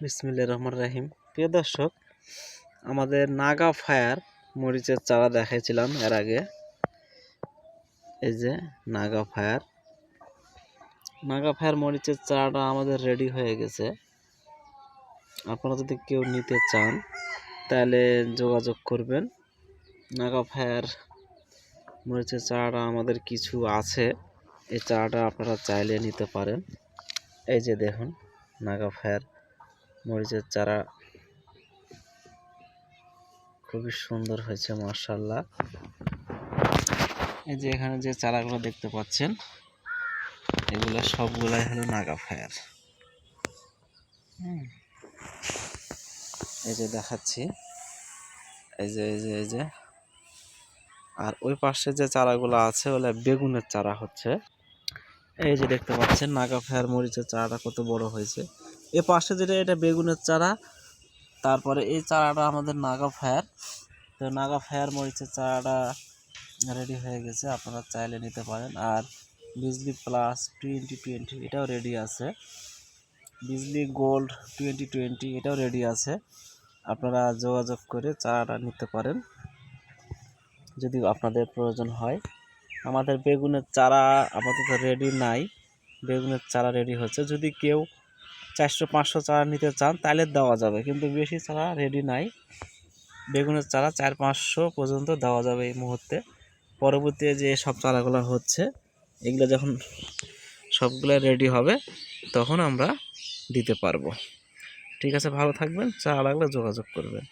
বিসমিল্লা রহমান রাহিম। প্রিয় দর্শক, আমাদের নাগা ফায়ার মরিচের চারা দেখাইছিলাম এর আগে। এই যে নাগা ফায়ার। নাগা ফায়ার মরিচের চারাটা আমাদের রেডি হয়ে গেছে। আপনারা যদি কেউ নিতে চান, তাহলে যোগাযোগ করবেন। নাগা ফায়ার মরিচের চারাটা আমাদের কিছু আছে। এই চারাটা আপনারা চাইলে নিতে পারেন। এই যে দেখুন, নাগা ফায়ার মরিচের চারা। খুবই সুন্দর হয়েছে মার্শাল্লাহ এই যে এখানে যে চারাগুলো দেখতে পাচ্ছেন, এগুলো সবগুলাই হলো নাগা ফায়ার। এই যে দেখাচ্ছি, এই যে এই যে এই যে। আর ওই পাশে যে চারাগুলো আছে, ওগুলো বেগুনের চারা হচ্ছে। এই যে দেখতে পাচ্ছেন, নাগা ফায়ার মরিচের চারাটা কত বড় হয়েছে। এ পাশে যেটা, এটা বেগুনের চারা। তারপরে এই চারাটা আমাদের নাগা ফায়ার। তো নাগা ফায়ার মরিচের চারাটা রেডি হয়ে গেছে, আপনারা চাইলে নিতে পারেন। আর বিজলি প্লাস টোয়েন্টি টোয়েন্টি এটাও রেডি আছে। বিজলি গোল্ড টোয়েন্টি টোয়েন্টি এটাও রেডি আছে। আপনারা যোগাযোগ করে চারাটা নিতে পারেন। যদি আপনাদের প্রয়োজন হয়। আমাদের বেগুনের চারা আপাতত রেডি নাই। বেগুনের চারা রেডি হচ্ছে। যদি কেউ চারশো, পাঁচশো চারা নিতে চান, তাহলে দেওয়া যাবে। কিন্তু বেশি চারা রেডি নাই। বেগুনের চারা চার, পাঁচশো পর্যন্ত দেওয়া যাবে এই মুহূর্তে। পরবর্তীতে যে সব চারাগুলো হচ্ছে, এগুলো যখন সবগুলো রেডি হবে, তখন আমরা দিতে পারব। ঠিক আছে, ভালো থাকবেন। চারা লাগলে যোগাযোগ করবেন।